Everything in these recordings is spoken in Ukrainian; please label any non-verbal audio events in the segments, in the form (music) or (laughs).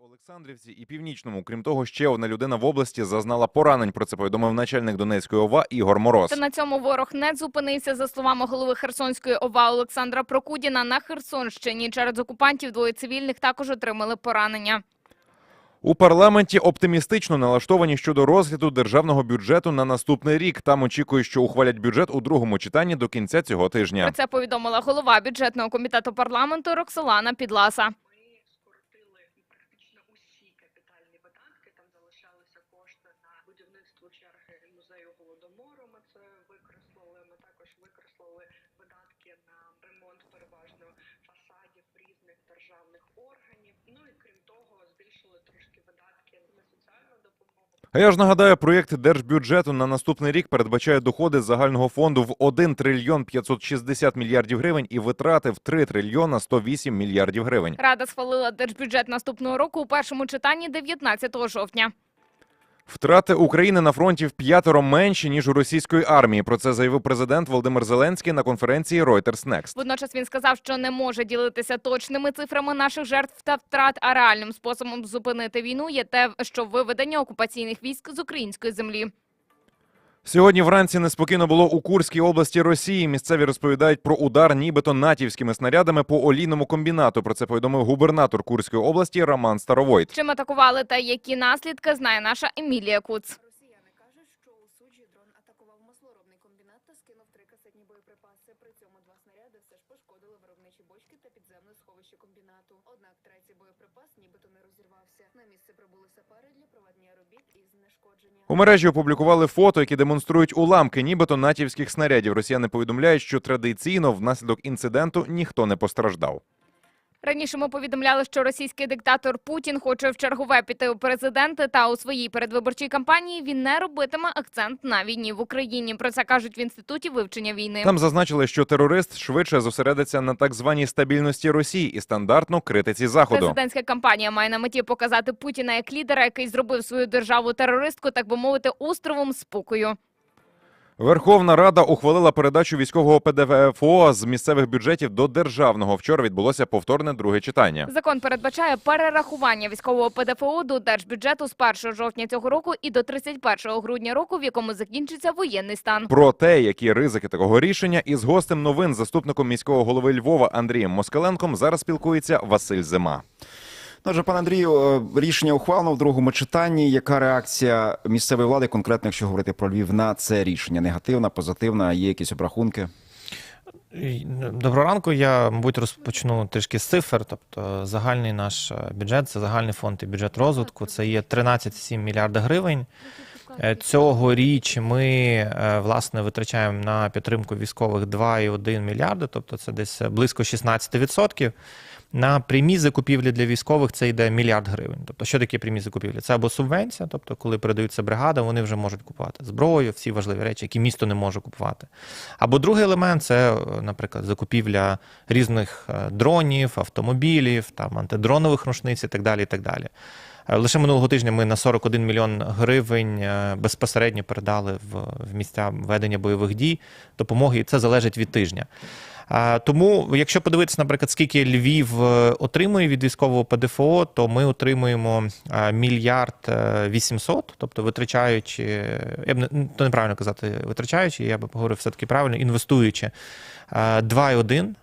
Олександрівці і Північному. Крім того, ще одна людина в області зазнала поранень. Про це повідомив начальник Донецької ОВА Ігор Мороз. На цьому ворог не зупинився. За словами голови Херсонської ОВА Олександра Прокудіна, на Херсонщині через окупантів двоє цивільних також отримали поранення. У парламенті оптимістично налаштовані щодо розгляду державного бюджету на наступний рік. Там очікують, що ухвалять бюджет у другому читанні до кінця цього Про тижня. це повідомила голова бюджетного комітету парламенту Роксолана Підласа. Ми скоротили практично усі капітальні видатки. Там залишалися кошти на будівництво черги музею голодомору. Ми це викреслили. Ми також викреслили видатки на ремонт переважно фасадів різних державних органів. Ну і крім того, збільшили трошки видатки на соціальну допомогу. А я ж нагадаю, проєкт держбюджету на наступний рік передбачає доходи загального фонду в 1 трильйон 560 мільярдів гривень і витрати в 3 трильйона 108 мільярдів гривень. Рада схвалила держбюджет наступного року у першому читанні 19 жовтня. Втрати України на фронті в п'ятеро менші ніж у російської армії. Про це заявив президент Володимир Зеленський на конференції Reuters Next. Водночас він сказав, що не може ділитися точними цифрами наших жертв та втрат, а реальним способом зупинити війну є те, що виведення окупаційних військ з української землі. Сьогодні вранці неспокійно було у Курській області Росії. Місцеві розповідають про удар, нібито натівськими снарядами по олійному комбінату. Про це повідомив губернатор Курської області Роман Старовойт. Чим атакували та які наслідки знає наша Емілія Куц. Два снаряди все ж пошкодили виробничі бочки та підземне сховище комбінату. Однак третій боєприпас нібито не розірвався. На місце прибули сапери для проведення робіт із знешкодження. У мережі опублікували фото, які демонструють уламки, нібито натівських снарядів. Росіяни повідомляють, що традиційно внаслідок інциденту ніхто не постраждав. Раніше ми повідомляли, що російський диктатор Путін хоче в чергове піти у президенти, та у своїй передвиборчій кампанії він не робитиме акцент на війні в Україні. Про це кажуть в інституті вивчення війни. Там зазначили, що терорист швидше зосередиться на так званій стабільності Росії і стандартно критиці заходу. Президентська кампанія має на меті показати Путіна як лідера, який зробив свою державу терористку, так би мовити, островом спокою. Верховна Рада ухвалила передачу військового ПДФО з місцевих бюджетів до державного. Вчора відбулося повторне друге читання. Закон передбачає перерахування військового ПДФО до держбюджету з 1 жовтня цього року і до 31 грудня року, в якому закінчиться воєнний стан. Про те, які ризики такого рішення, із гостем новин, заступником міського голови Львова Андрієм Москаленком, зараз спілкується Василь Зима. Ну, Отже, пане Андрію, е, рішення ухвалено в другому читанні. Яка реакція місцевої влади, конкретно, якщо говорити про Львів, на це рішення? Негативна, позитивна? Є якісь обрахунки? Доброго ранку. Я, мабуть, розпочну трішки з цифр. Тобто, загальний наш е, бюджет, це загальний фонд і бюджет розвитку. Це є 13,7 мільярда гривень. Е, Цьогоріч ми е, власне витрачаємо на підтримку військових 2,1 мільярда, тобто це десь близько 16%. На прямі закупівлі для військових це йде мільярд гривень. Тобто, що таке прямі закупівлі? Це або субвенція, тобто, коли передаються бригадам, вони вже можуть купувати зброю, всі важливі речі, які місто не може купувати. Або другий елемент це, е, наприклад, закупівля різних е, дронів, автомобілів, там антидронових рушниць і так далі. І так далі. Е, Лише минулого тижня ми на 41 мільйон гривень безпосередньо передали в місця ведення бойових дій допомоги, і це залежить від тижня. Тому, якщо подивитися, наприклад, скільки Львів е, отримує від військового ПДФО, то ми отримуємо е, мільярд е, 800, тобто витрачаючи, я б не ну, то неправильно казати, витрачаючи, я би говорив все-таки правильно, інвестуючи е, 2,1 е,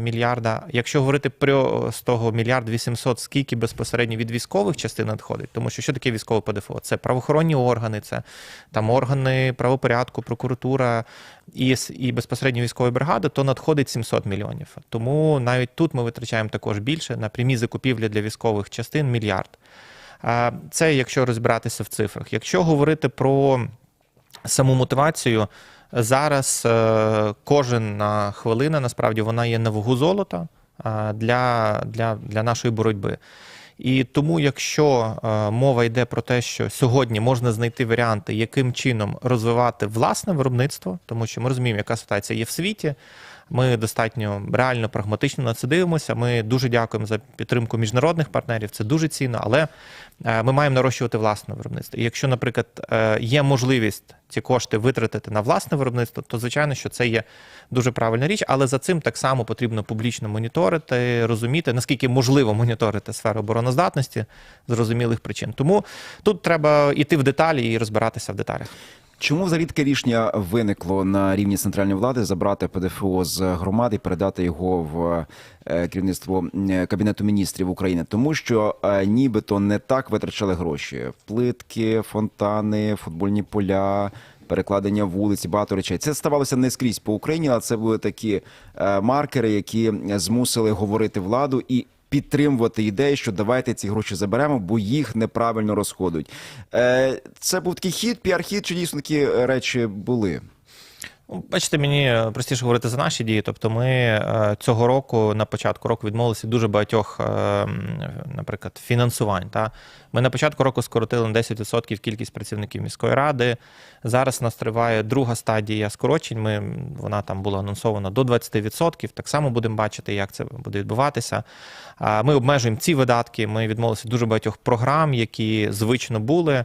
мільярда. Якщо говорити про з того мільярд 800, скільки безпосередньо від військових частин надходить, тому що що таке військове ПДФО? Це правоохоронні органи, це там органи правопорядку, прокуратура і, і безпосередньо військові бригади, то надходить 700 мільйонів. Тому навіть тут ми витрачаємо також більше на прямі закупівлі для військових частин мільярд. Це якщо розбиратися в цифрах. Якщо говорити про саму мотивацію, зараз е, кожна хвилина насправді вона є на вагу золота для, для, для нашої боротьби. І тому, якщо е, мова йде про те, що сьогодні можна знайти варіанти, яким чином розвивати власне виробництво, тому що ми розуміємо, яка ситуація є в світі. Ми достатньо реально прагматично на це дивимося. Ми дуже дякуємо за підтримку міжнародних партнерів. Це дуже цінно, але е, ми маємо нарощувати власне виробництво. І якщо, наприклад, е, є можливість ці кошти витратити на власне виробництво, то звичайно, що це є дуже правильна річ, але за цим так само потрібно публічно моніторити, розуміти, наскільки можливо моніторити сферу обороноздатності з зрозумілих причин. Тому тут треба йти в деталі і розбиратися в деталях. Чому взагалі таке рішення виникло на рівні центральної влади забрати ПДФО з громади і передати його в е, керівництво е, кабінету міністрів України? Тому що е, нібито не так витрачали гроші: плитки, фонтани, футбольні поля. Перекладення вулиць, багато речей. Це ставалося не скрізь по Україні, але це були такі маркери, які змусили говорити владу і підтримувати ідею, що давайте ці гроші заберемо, бо їх неправильно розходують. Е, це був такий хід, піар-хід, чи дійсно такі е, речі були? Ну, Бачите, мені простіше говорити за наші дії. Тобто, ми е, цього року на початку року відмовилися дуже багатьох, е, наприклад, фінансувань. Та ми на початку року скоротили на 10% кількість працівників міської ради. Зараз нас триває друга стадія скорочень. Ми вона там була анонсована до 20%. Так само будемо бачити, як це буде відбуватися. Ми обмежуємо ці видатки. Ми відмовилися дуже багатьох програм, які звично були.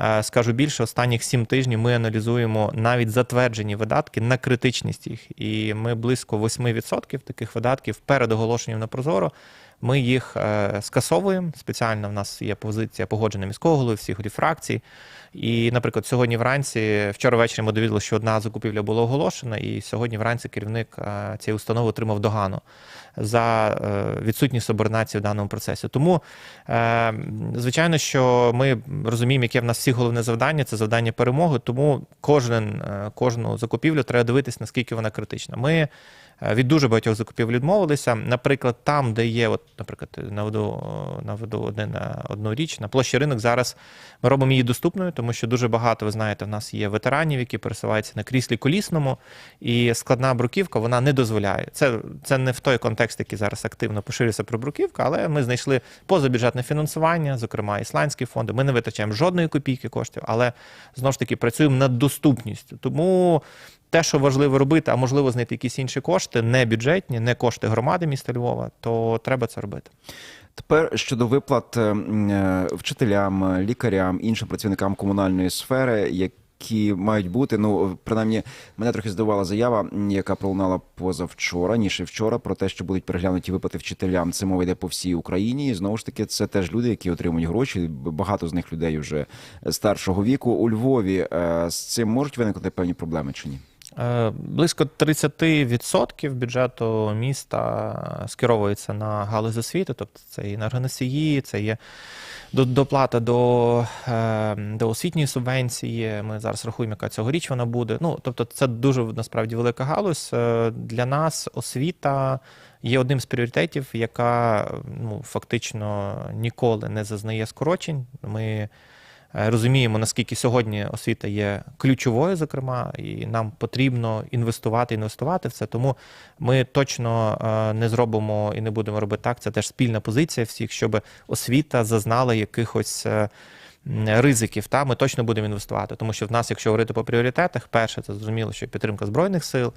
Е, Скажу більше, останніх сім тижнів ми аналізуємо навіть затверджені видатки на критичність їх. І ми близько 8% таких видатків перед оголошенням на Прозоро. Ми їх е, скасовуємо. Спеціально в нас є позиція погоджена міського голови, всіх голів фракцій. І, наприклад, сьогодні вранці, вчора ввечері ми довідали, що одна закупівля була оголошена, і сьогодні вранці керівник е, цієї установи отримав догану за е, відсутність субординації в даному процесі. Тому, звичайно, що ми розуміємо, яке в нас всі головне завдання це завдання перемоги. Тому кожен, кожну закупівлю треба дивитись, наскільки вона критична. Ми від дуже багатьох закупівель відмовилися. Наприклад, там, де є, от, наприклад, наведу, наведу один, е, одну річ, на площі ринок зараз ми робимо її доступною, тому що дуже багато, ви знаєте, в нас є ветеранів, які пересуваються на кріслі колісному, і складна бруківка вона не дозволяє. Це, це не в той контекст, який зараз активно поширюється про бруківку, але ми знайшли позабюджетне фінансування, зокрема ісландські фонди. Ми не витрачаємо жодної копійки коштів, але знову ж таки працюємо над доступністю. Тому те, що важливо робити, а можливо знайти якісь інші кошти, не бюджетні, не кошти громади міста Львова, то треба це робити. Тепер щодо виплат е, е, вчителям, е, лікарям, іншим працівникам комунальної сфери, які мають бути. Ну, принаймні, мене трохи здивувала заява, яка пролунала позавчора, ніж і вчора, про те, що будуть переглянуті виплати вчителям. Це мова йде по всій Україні. І знову ж таки, це теж люди, які отримують гроші. Багато з них людей вже старшого віку. У Львові е, з цим можуть виникнути певні проблеми чи ні? Е, Близько 30% бюджету міста скеровується на галузь освіти, тобто це і енергоносії, це є доплата до, е, до освітньої субвенції. Ми зараз рахуємо, яка цьогоріч вона буде. Ну, тобто, це дуже насправді велика галузь. Е, Для нас освіта є одним з пріоритетів, яка ну, фактично ніколи не зазнає скорочень. Ми розуміємо, наскільки сьогодні освіта є ключовою, зокрема, і нам потрібно інвестувати, інвестувати в це. Тому ми точно е, не зробимо і не будемо робити так. Це теж спільна позиція всіх, щоб освіта зазнала якихось. Ризиків, та ми точно будемо інвестувати, тому що в нас, якщо говорити по пріоритетах, перше це зрозуміло, що підтримка збройних сил,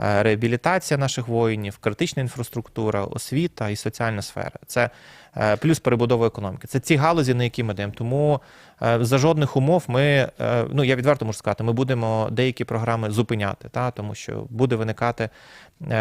е, реабілітація наших воїнів, критична інфраструктура, освіта і соціальна сфера. Це е, плюс перебудова економіки. Це ці галузі, на які ми даємо. Тому е, за жодних умов ми, ну я відверто можу сказати, ми будемо деякі програми зупиняти, та тому що буде виникати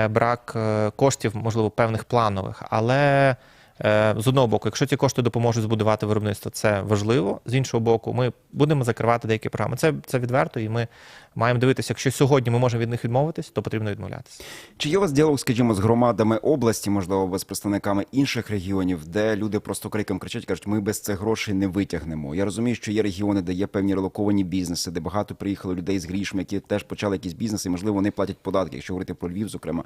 брак коштів, можливо, певних планових, але. Е, З одного боку, якщо ці кошти допоможуть збудувати виробництво, це важливо. З іншого боку, ми будемо закривати деякі програми. Це, це відверто, і ми маємо дивитися, якщо сьогодні ми можемо від них відмовитись, то потрібно відмовлятися. Чи є у вас діалог, скажімо, з громадами області, можливо, з представниками інших регіонів, де люди просто криком кричать, кажуть, ми без цих грошей не витягнемо. Я розумію, що є регіони, де є певні релоковані бізнеси, де багато приїхало людей з грішми, які теж почали якісь бізнеси, можливо, вони платять податки, якщо говорити про Львів, зокрема.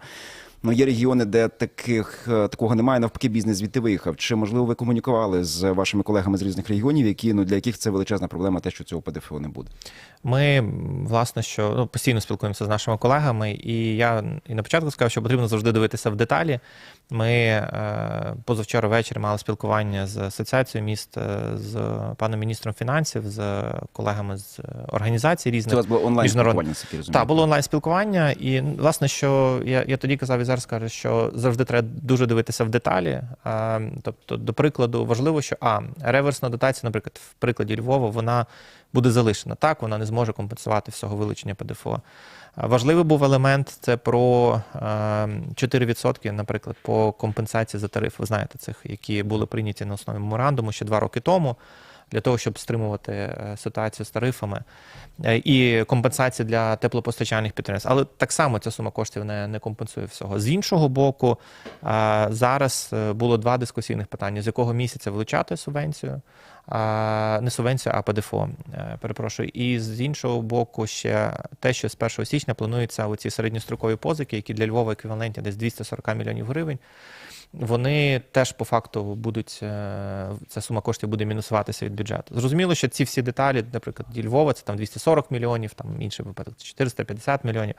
Ну є регіони, де таких е, такого немає, навпаки, бізнес звідти виїхав. Чи можливо ви комунікували з вашими колегами з різних регіонів, які ну для яких це величезна проблема, те, що цього ПДФО не буде? Ми власне що ну, постійно спілкуємося з нашими колегами, і я і на початку сказав, що потрібно завжди дивитися в деталі. Ми е, позавчора ввечері мали спілкування з асоціацією міст, е, з паном міністром фінансів, з колегами з організацій різних. Це у вас було онлайн спілкування. Так, було онлайн спілкування, і власне, що я, я тоді казав і зараз кажу, що завжди треба дуже дивитися в деталі. Тобто, до прикладу, важливо, що а реверсна дотація, наприклад, в прикладі Львова, вона буде залишена. Так, вона не зможе компенсувати всього вилучення ПДФО. Важливий був елемент це про е, 4%, наприклад, по компенсації за тариф. Ви знаєте, цих, які були прийняті на основі меморандуму ще два роки тому. Для того щоб стримувати е, ситуацію з тарифами Е, і компенсації для теплопостачальних підприємств. Але так само ця сума коштів не, не компенсує всього. З іншого боку, е, зараз було два дискусійних питання: з якого місяця вилучати субвенцію, не субвенцію, а ПДФО. Перепрошую. І з іншого боку, ще те, що з 1 січня плануються оці середньострокові позики, які для Львова еквівалентні десь 240 мільйонів гривень. Вони теж по факту будуть е, ця сума коштів буде мінусуватися від бюджету. Зрозуміло, що ці всі деталі, наприклад, ді Львова, це там 240 мільйонів, там інший випадок 450 мільйонів.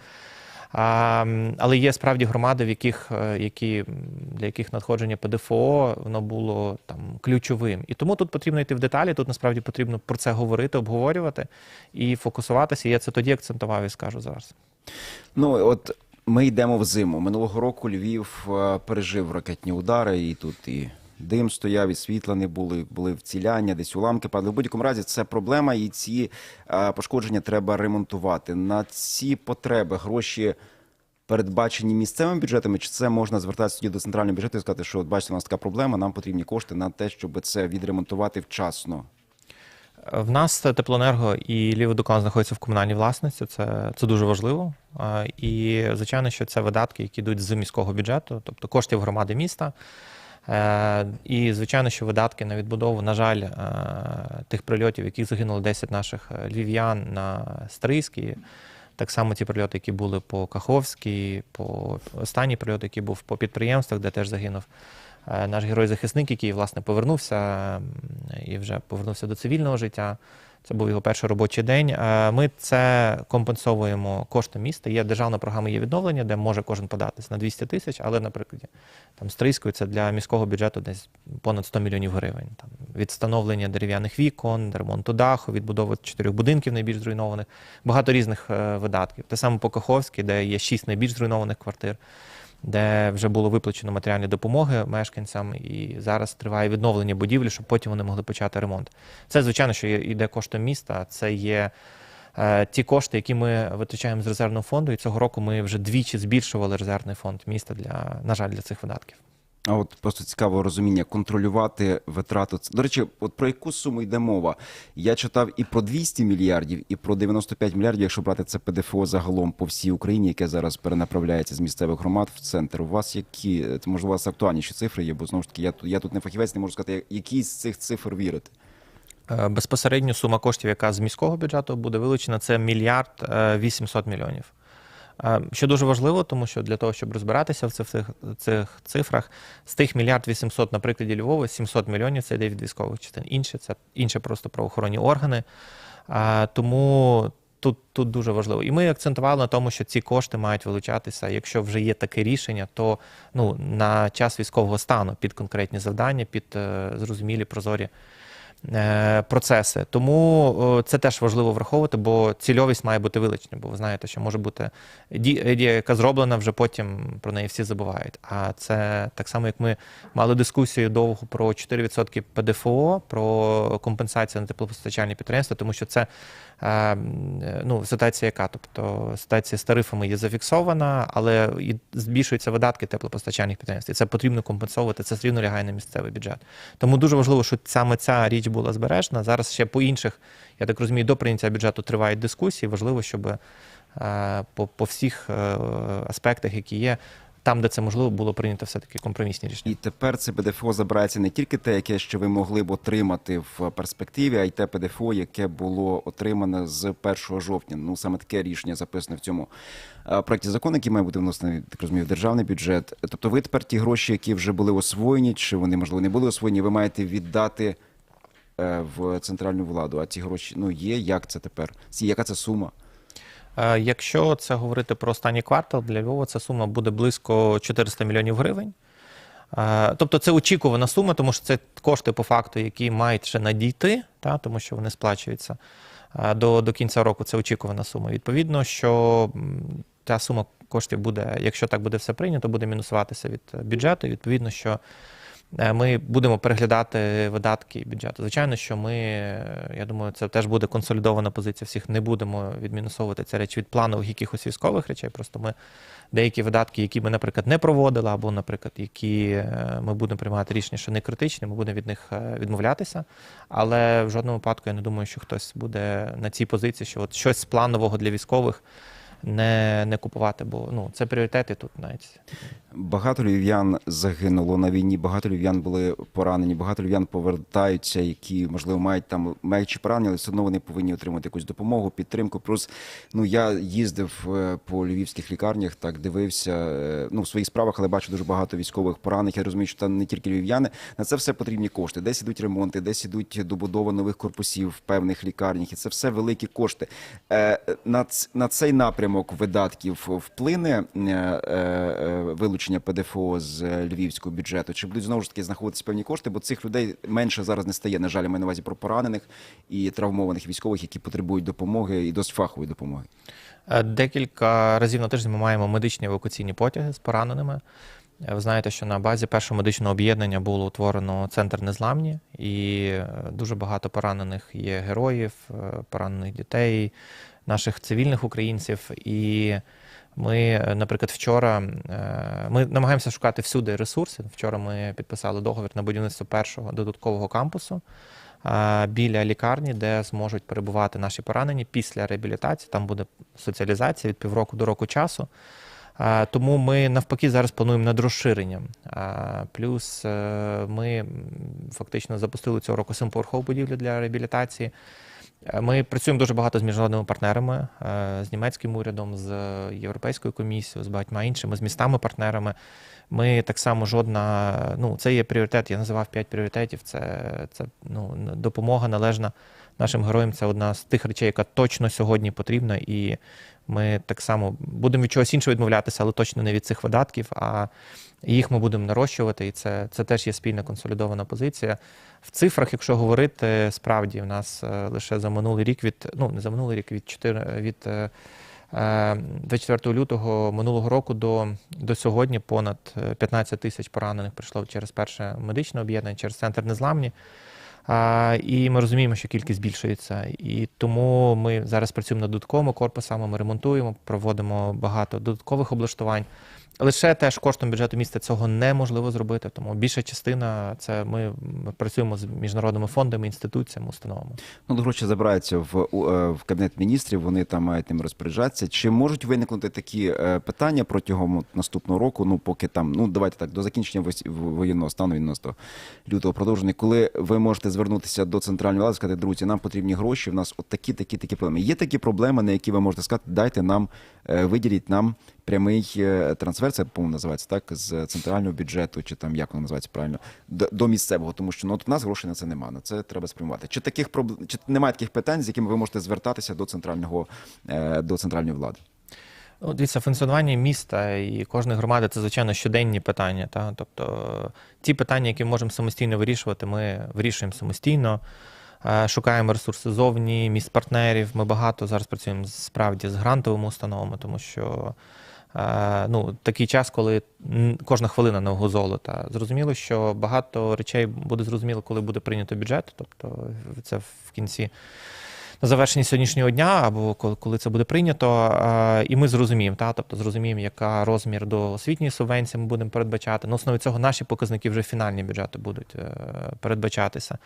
А, але є справді громади, в яких, е, які, для яких надходження ПДФО воно було там ключовим. І тому тут потрібно йти в деталі. Тут насправді потрібно про це говорити, обговорювати і фокусуватися. Я це тоді акцентував і скажу зараз. Ну от ми йдемо в зиму. Минулого року Львів е, пережив ракетні удари, і тут і дим стояв, і світла не були, були вціляння, десь уламки падали. В будь-якому разі це проблема, і ці е, пошкодження треба ремонтувати. На ці потреби гроші. Передбачені місцевими бюджетами, чи це можна звертатися тоді до центрального бюджету і сказати, що от бачите, у нас така проблема, нам потрібні кошти на те, щоб це відремонтувати вчасно. В нас теплоенерго і Ліводокан знаходяться в комунальній власності. Це, це дуже важливо. І звичайно, що це видатки, які йдуть з міського бюджету, тобто коштів громади міста. Е, І звичайно, що видатки на відбудову, на жаль, е, тих прильотів, яких загинуло 10 наших е, львів'ян на Стрийській. Так само ті прильоти, які були по Каховській, по останній прильот, який був по підприємствах, де теж загинув наш герой-захисник, який власне повернувся і вже повернувся до цивільного життя. Це був його перший робочий день. Е, Ми це компенсовуємо коштом міста. Є державна програма є відновлення, де може кожен податись на 200 тисяч, але, наприклад, там Стрийською це для міського бюджету десь понад 100 мільйонів гривень. Там від встановлення дерев'яних вікон, ремонту даху, відбудови чотирьох будинків найбільш зруйнованих, багато різних е, видатків. Те саме по Каховській, де є шість найбільш зруйнованих квартир де вже було виплачено матеріальні допомоги мешканцям, і зараз триває відновлення будівлі, щоб потім вони могли почати ремонт. Це, звичайно, що йде коштом міста. Це є е, ті кошти, які ми витрачаємо з резервного фонду. І цього року ми вже двічі збільшували резервний фонд міста для, на жаль, для цих видатків. А от просто цікаво розуміння контролювати витрату. До речі, от про яку суму йде мова? Я читав і про 200 мільярдів, і про 95 мільярдів, якщо брати це ПДФО загалом по всій Україні, яке зараз перенаправляється з місцевих громад в центр. У вас які це можливо у вас актуальніші цифри є? Бо знову ж таки, я тут я тут не фахівець, не можу сказати, які з цих цифр вірити. Е, Безпосередньо сума коштів, яка з міського бюджету буде вилучена, це мільярд е, 800 мільйонів. Е, Що дуже важливо, тому що для того, щоб розбиратися в цих, цих, цифрах, з тих мільярд 800, на прикладі Львова, 700 мільйонів це йде від військових частин. Інше це інше просто правоохоронні органи. Е, Тому тут, тут дуже важливо. І ми акцентували на тому, що ці кошти мають вилучатися. Якщо вже є таке рішення, то ну, на час військового стану під конкретні завдання, під е, зрозумілі прозорі процеси. Тому це теж важливо враховувати, бо цільовість має бути вилучена, бо ви знаєте, що може бути ді- дія, яка зроблена, вже потім про неї всі забувають. А це так само, як ми мали дискусію довго про 4% ПДФО, про компенсацію на теплопостачальні підприємства, тому що це е, ну, ситуація яка? Тобто ситуація з тарифами є зафіксована, але і збільшуються видатки теплопостачальних підприємств. І це потрібно компенсовувати. Це рівно лягає на місцевий бюджет. Тому дуже важливо, щоб саме ця річ була збережена. Зараз ще по інших, я так розумію, до прийняття бюджету тривають дискусії. Важливо, щоб е, по, по всіх е, аспектах, які є, там, де це можливо, було прийнято все-таки компромісні рішення. І тепер це ПДФО забирається не тільки те, яке ще ви могли б отримати в перспективі, а й те ПДФО, яке було отримане з 1 жовтня. Ну саме таке рішення записане в цьому е, проекті закону, який має бути внесений, так розумію, в державний бюджет. Тобто, ви тепер ті гроші, які вже були освоєні, чи вони можливо не були освоєні, ви маєте віддати в центральну владу. А ці гроші ну є. Як це тепер? Яка це сума? Е, Якщо це говорити про останній квартал, для Львова ця сума буде близько 400 мільйонів гривень. Е, Тобто це очікувана сума, тому що це кошти по факту, які мають ще надійти, та, тому що вони сплачуються е, до, до кінця року. Це очікувана сума. Відповідно, що та сума коштів буде, якщо так буде все прийнято, буде мінусуватися від е, бюджету. Відповідно, що е, ми будемо переглядати видатки бюджету. Звичайно, що ми, е, я думаю, це теж буде консолідована позиція всіх. Не будемо відмінусовувати ці речі від планових якихось військових речей. Просто ми деякі видатки, які ми, наприклад, не проводили, або, наприклад, які е, ми будемо приймати рішення, що не критичні, ми будемо від них е, відмовлятися. Але в жодному випадку я не думаю, що хтось буде на цій позиції, що от щось планового для військових не, не купувати, бо ну це пріоритети тут навіть. Багато львів'ян загинуло на війні, багато львів'ян були поранені, багато львів'ян повертаються, які можливо мають там маючи поранення, але все одно вони повинні отримати якусь допомогу, підтримку. Плюс ну я їздив е, по львівських лікарнях, так дивився е, ну в своїх справах, але бачу дуже багато військових поранених. Я розумію, що там не тільки львів'яни. На це все потрібні кошти. Десь ідуть ремонти, десь ідуть добудова нових корпусів в певних лікарнях, і це все великі кошти. Е, На, на цей напрямок видатків вплине е, е, вилучення ПДФО з львівського бюджету? Чи будуть знову ж таки знаходитися певні кошти? Бо цих людей менше зараз не стає. На жаль, маю на увазі про поранених і травмованих військових, які потребують допомоги і досить фахової допомоги. Е, Декілька разів на тиждень ми маємо медичні евакуаційні потяги з пораненими. Ви знаєте, що на базі першого медичного об'єднання було утворено центр незламні, і дуже багато поранених є героїв, поранених дітей, наших цивільних українців. І ми, наприклад, вчора е, ми намагаємося шукати всюди ресурси. Вчора ми підписали договір на будівництво першого додаткового кампусу е, біля лікарні, де зможуть перебувати наші поранені після реабілітації. Там буде соціалізація від півроку до року часу. Е, Тому ми навпаки зараз плануємо над розширенням. Плюс ми фактично запустили цього року семиповерхову будівлю для реабілітації. Ми працюємо дуже багато з міжнародними партнерами, е, з німецьким урядом, з Європейською комісією, з багатьма іншими, з містами-партнерами. Ми так само жодна, ну це є пріоритет. Я називав п'ять пріоритетів. Це, це ну, допомога належна нашим героям. Це одна з тих речей, яка точно сьогодні потрібна, і ми так само будемо від чогось іншого відмовлятися, але точно не від цих видатків. А їх ми будемо нарощувати, і це, це теж є спільна консолідована позиція. В цифрах, якщо говорити, справді в нас е, лише за минулий рік від ну не за минулий рік від 4, від е, е, 24 лютого минулого року до, до сьогодні понад е, 15 тисяч поранених прийшло через перше медичне об'єднання, через центр незламні. І ми розуміємо, що кількість збільшується. І тому ми зараз працюємо над додатковими корпусами, ми ремонтуємо, проводимо багато додаткових облаштувань. Лише теж коштом бюджету міста цього неможливо зробити, тому більша частина це ми працюємо з міжнародними фондами, інституціями, установами. Ну, гроші забираються в, е, в кабінет міністрів, вони там мають ним розпоряджатися. Чи можуть виникнути такі е, питання протягом наступного року? Ну, поки там, ну давайте так, до закінчення воєнного стану 90 лютого продовження, коли ви можете звернутися до центральної влади, сказати, друзі, нам потрібні гроші. В нас от такі, такі, такі проблеми. Є такі проблеми, на які ви можете сказати, дайте нам, е, виділіть нам прямий е, трансфер, це по-моєму називається так, з центрального бюджету, чи там як воно називається правильно, до, до місцевого, тому що ну от у нас грошей на це немає. На це треба спрямувати. Чи таких проблем, чи немає таких питань, з якими ви можете звертатися до центрального е, до центральної влади? Ну, дивіться, функціонування міста і кожної громади це, звичайно, щоденні питання. Та? Тобто ті питання, які ми можемо самостійно вирішувати, ми вирішуємо самостійно. Е, Шукаємо ресурси зовні, міст партнерів. Ми багато зараз працюємо справді з грантовими установами, тому що ну, такий час, коли кожна хвилина на вагу золота. Зрозуміло, що багато речей буде зрозуміло, коли буде прийнято бюджет. Тобто це в кінці на завершенні сьогоднішнього дня, або коли- коли це буде прийнято, е, і ми зрозуміємо, та, тобто зрозуміємо, яка розмір до освітньої субвенції ми будемо передбачати. На основі цього наші показники вже фінальні бюджети будуть е, передбачатися.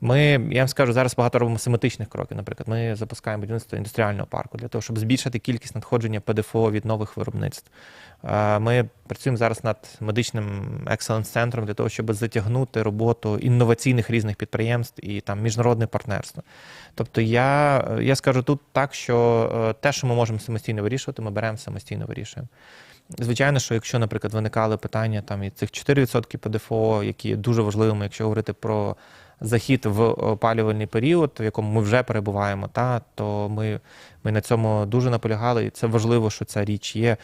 Ми, я вам скажу, зараз багато робимо семантичних кроків. Наприклад, ми запускаємо будівництво індустріального парку для того, щоб збільшити кількість надходження ПДФО від нових виробництв. Е, Ми працюємо зараз над медичним екселенс-центром для того, щоб затягнути роботу інноваційних різних підприємств і там міжнародне партнерство. Тобто я, я скажу тут так, що е, те, що ми можемо самостійно вирішувати, ми беремо самостійно вирішуємо. Звичайно, що якщо, наприклад, виникали питання там і цих 4% ПДФО, які дуже важливими, якщо говорити про захід в опалювальний період, в якому ми вже перебуваємо, та то ми, ми на цьому дуже наполягали, і це важливо, що ця річ є.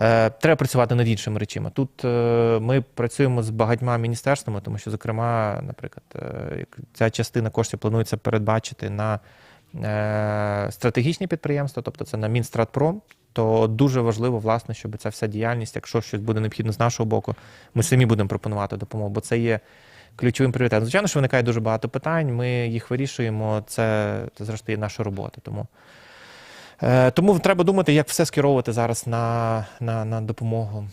Е, Треба працювати над іншими речами. Тут е, ми працюємо з багатьма міністерствами, тому що, зокрема, наприклад, е, ця частина коштів планується передбачити на е, стратегічні підприємства, тобто це на Мінстратпром. То дуже важливо, власне, щоб ця вся діяльність, якщо щось буде необхідно з нашого боку, ми самі будемо пропонувати допомогу, бо це є ключовим пріоритетом. Звичайно, що виникає дуже багато питань. Ми їх вирішуємо. Це, це зрештою наша робота. Тому, е, тому треба думати, як все скеровувати зараз на, на, на допомогу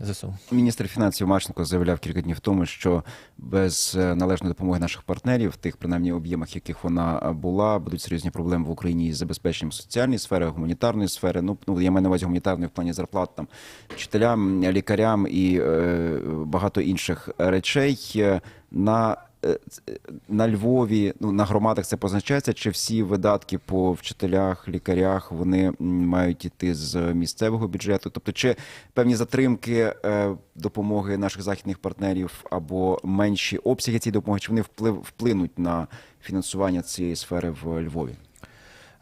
ЗСУ. Міністр фінансів Машенко заявляв кілька днів тому, що без е, належної допомоги наших партнерів, тих принаймні об'ємах, яких вона е, була, будуть серйозні проблеми в Україні із забезпеченням соціальної сфери, гуманітарної сфери. Ну ну я маю на увазі гуманітарної в плані зарплат там вчителям, лікарям і е, багато інших речей Е, на. Е, На Львові, ну на громадах це позначається, чи всі видатки по вчителях, лікарях вони мають іти з місцевого бюджету? Тобто, чи певні затримки е, допомоги наших західних партнерів або менші обсяги цієї допомоги, чи вони вплив вплинуть на фінансування цієї сфери в Львові?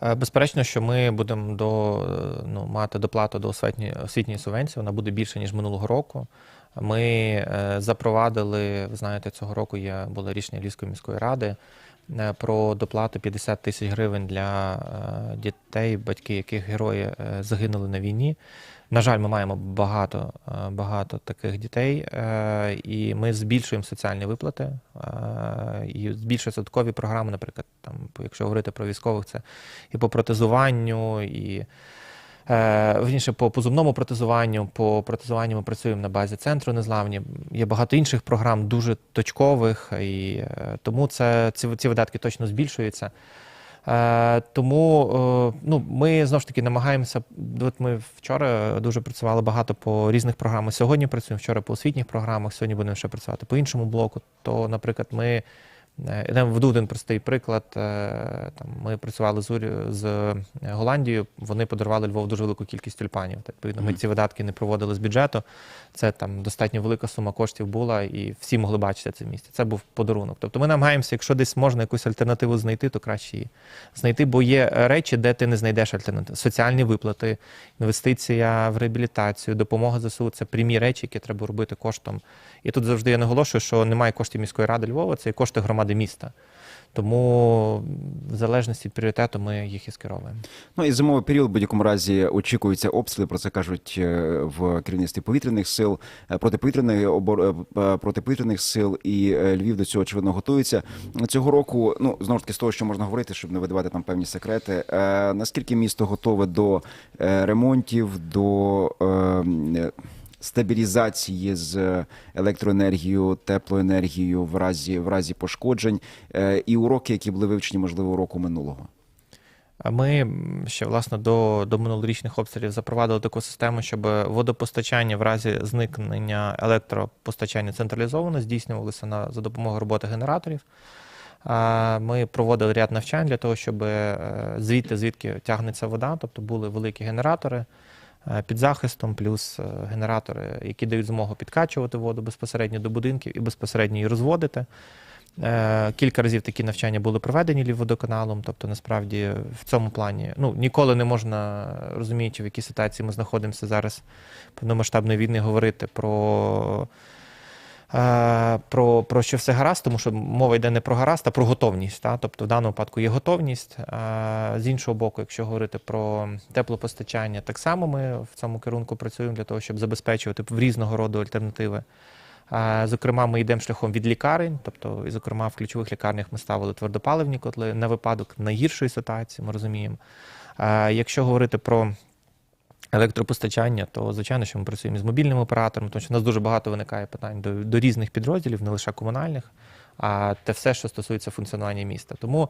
Е, Безперечно, що ми будемо до, е, ну, мати доплату до освітньої, освітньої субвенції, вона буде більше, ніж минулого року. Ми е, запровадили, ви знаєте, цього року є, було рішення Львівської міської ради е, про доплату 50 тисяч гривень для е, дітей, батьки яких герої загинули на війні. На жаль, ми маємо багато, багато таких дітей, і ми збільшуємо соціальні виплати і збільшуються додаткові програми, наприклад, там, якщо говорити про військових, це і по протезуванню, і е, верніше, по позумному протезуванню, по протезуванню ми працюємо на базі центру незламні. Є багато інших програм, дуже точкових, і е, тому це ці, ці видатки точно збільшуються. Е, тому ну, ми знову ж таки намагаємося. От ми вчора дуже працювали багато по різних програмах. Сьогодні працюємо вчора по освітніх програмах, сьогодні будемо ще працювати по іншому блоку. То, наприклад, ми е, наведу один простий приклад. Е, Там ми працювали з, з Голландією. Вони подарували Львов дуже велику кількість тюльпанів. Так, Відповідно, ми ці видатки не проводили з бюджету. Це там достатньо велика сума коштів була, і всі могли бачити це місце. Це був подарунок. Тобто ми намагаємося, якщо десь можна якусь альтернативу знайти, то краще її знайти, бо є е, речі, де ти не знайдеш альтернатив. Соціальні виплати, інвестиція в реабілітацію, допомога ЗСУ це прямі речі, які треба робити коштом. І тут завжди я наголошую, що немає коштів міської ради Львова, це кошти громади міста. Тому в залежності від пріоритету ми їх і скеровуємо. Ну і зимовий період в будь-якому разі очікуються обстріли. Про це кажуть е, в керівництві повітряних сил, е, протиповітряних обор... е, протиповітряних сил, і Львів до цього очевидно готується цього року. Ну знову ж таки з того, що можна говорити, щоб не видавати там певні секрети. Наскільки місто готове до ремонтів, до е, м, стабілізації з електроенергією, теплоенергією в разі в разі пошкоджень, е, і уроки, які були вивчені, можливо, уроку минулого. Ми ще власне до, до минулорічних обстрілів запровадили таку систему, щоб водопостачання в разі зникнення електропостачання централізовано здійснювалося на за допомогою роботи генераторів. Ми проводили ряд навчань для того, щоб е, звідти, звідки тягнеться вода, тобто були великі генератори е, під захистом, плюс е, генератори, які дають змогу підкачувати воду безпосередньо до будинків і безпосередньо її розводити. Е, Кілька разів такі навчання були проведені лівводоканалом, тобто насправді в цьому плані ну, ніколи не можна, розуміючи, в якій ситуації ми знаходимося зараз повномасштабної війни, говорити про, е, про, про що все гаразд, тому що мова йде не про гаразд, а про готовність. Та? Тобто в даному випадку є готовність. А з іншого боку, якщо говорити про теплопостачання, так само ми в цьому керунку працюємо для того, щоб забезпечувати в різного роду альтернативи. А, Зокрема, ми йдемо шляхом від лікарень, тобто, і, зокрема, в ключових лікарнях ми ставили твердопаливні котли на випадок найгіршої ситуації, ми розуміємо. Якщо говорити про електропостачання, то звичайно, що ми працюємо з мобільним оператором, тому що у нас дуже багато виникає питань до, до різних підрозділів, не лише комунальних, а те все, що стосується функціонування міста. Тому,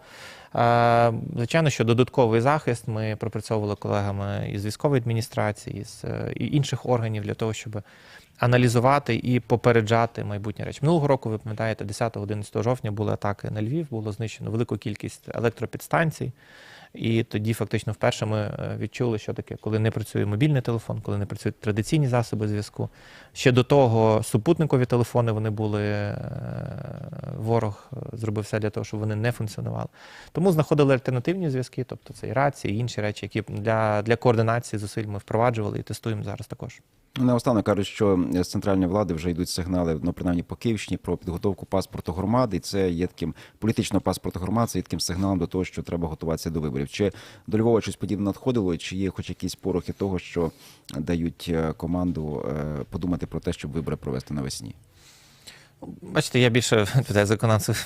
е, звичайно, що додатковий захист ми пропрацьовували колегами із військової адміністрації, з е, інших органів для того, щоб аналізувати і попереджати майбутні речі. Минулого року, ви пам'ятаєте, 10-11 жовтня були атаки на Львів, було знищено велику кількість електропідстанцій. І тоді фактично вперше ми е, відчули, що таке, коли не працює мобільний телефон, коли не працюють традиційні засоби зв'язку. Ще до того супутникові телефони вони були. е, Ворог е, зробив все для того, щоб вони не функціонували. Тому знаходили альтернативні зв'язки, тобто це і рації, і інші речі, які для, для координації зусиль ми впроваджували і тестуємо зараз також. Наостанок кажуть, що з центральної влади вже йдуть сигнали, ну принаймні по Київщині, про підготовку паспорту громади. І це є таким політичного паспорту громад, це є таким сигналом до того, що треба готуватися до виборів. Чи до Львова щось подібне надходило, чи є хоч якісь порохи того, що дають е, команду е, подумати про те, щоб вибори провести навесні? Бачите, я більше (laughs) за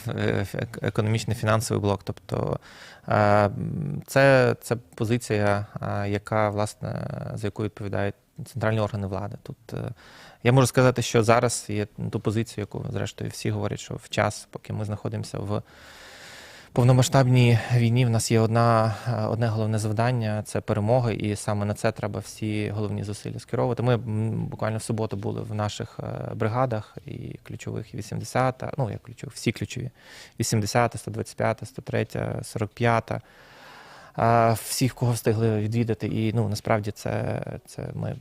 е, економічний фінансовий блок. Тобто е, це, це позиція, е, яка власне за яку відповідають центральні органи влади. Тут я можу сказати, що зараз є ту позицію, яку зрештою всі говорять, що в час, поки ми знаходимося в повномасштабній війні, в нас є одна, е, одне головне завдання це перемоги, і саме на це треба всі головні зусилля скеровувати. Ми буквально в суботу були в наших е, бригадах і ключових, і 80, ну як ключових, всі ключові: 80, 125, 103, 45. Всіх, кого встигли відвідати, і ну насправді це, це ми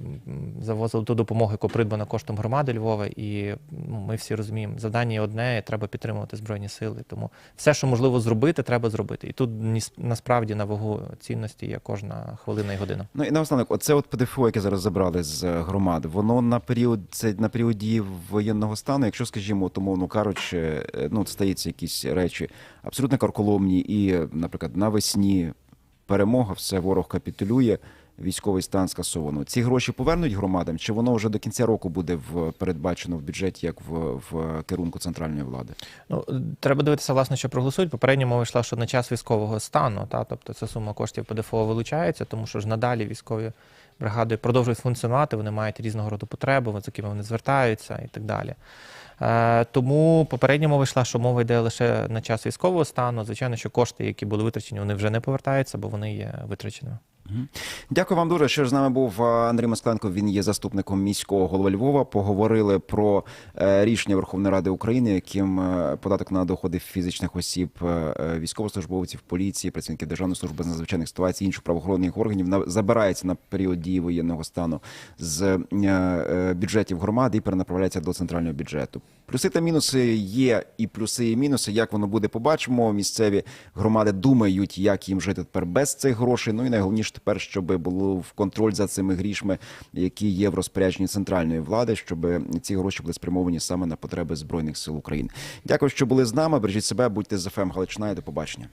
завозили ту допомогу, яку придбана коштом громади Львова, і ну, ми всі розуміємо, завдання одне, треба підтримувати збройні сили. Тому все, що можливо зробити, треба зробити. І тут насправді на вагу цінності є кожна хвилина і година. Ну і наостанок, оце от ПДФО, яке зараз забрали з е, громади, воно на період це на період дії воєнного стану, якщо, скажімо, кажучи, е, ну от стаються якісь речі абсолютно карколомні, і, наприклад, навесні перемога, все ворог капітулює. Військовий стан скасовано. Ці гроші повернуть громадам, чи воно вже до кінця року буде в передбачено в бюджеті, як в, в керунку центральної влади? Ну, треба дивитися, власне, що проголосують. Попередньо мова йшла, що на час військового стану, та, тобто ця сума коштів ПДФО вилучається, тому що ж надалі військові бригади продовжують функціонувати, вони мають різного роду потреби, з якими вони звертаються і так далі. Е, тому попередня мова йшла, що мова йде лише на час військового стану. Звичайно, що кошти, які були витрачені, вони вже не повертаються, бо вони є витраченими. Дякую вам дуже. Що з нами був Андрій Москаленко. Він є заступником міського голови Львова. Поговорили про е, рішення Верховної Ради України, яким е, податок на доходи фізичних осіб, е, е, військовослужбовців, поліції, працівників державної служби з надзвичайних ситуацій, інших правоохоронних органів забирається на період дії воєнного стану з е, е, бюджетів громади і перенаправляється до центрального бюджету. Плюси та мінуси є, і плюси, і мінуси. Як воно буде, побачимо. Місцеві громади думають, як їм жити тепер без цих грошей. Ну і найголовніше тепер, щоб було в контроль за цими грішми, які є в розпорядженні центральної влади, щоб ці гроші були спрямовані саме на потреби збройних сил України. Дякую, що були з нами. Бережіть себе, будьте з ФМ Галичина і до побачення.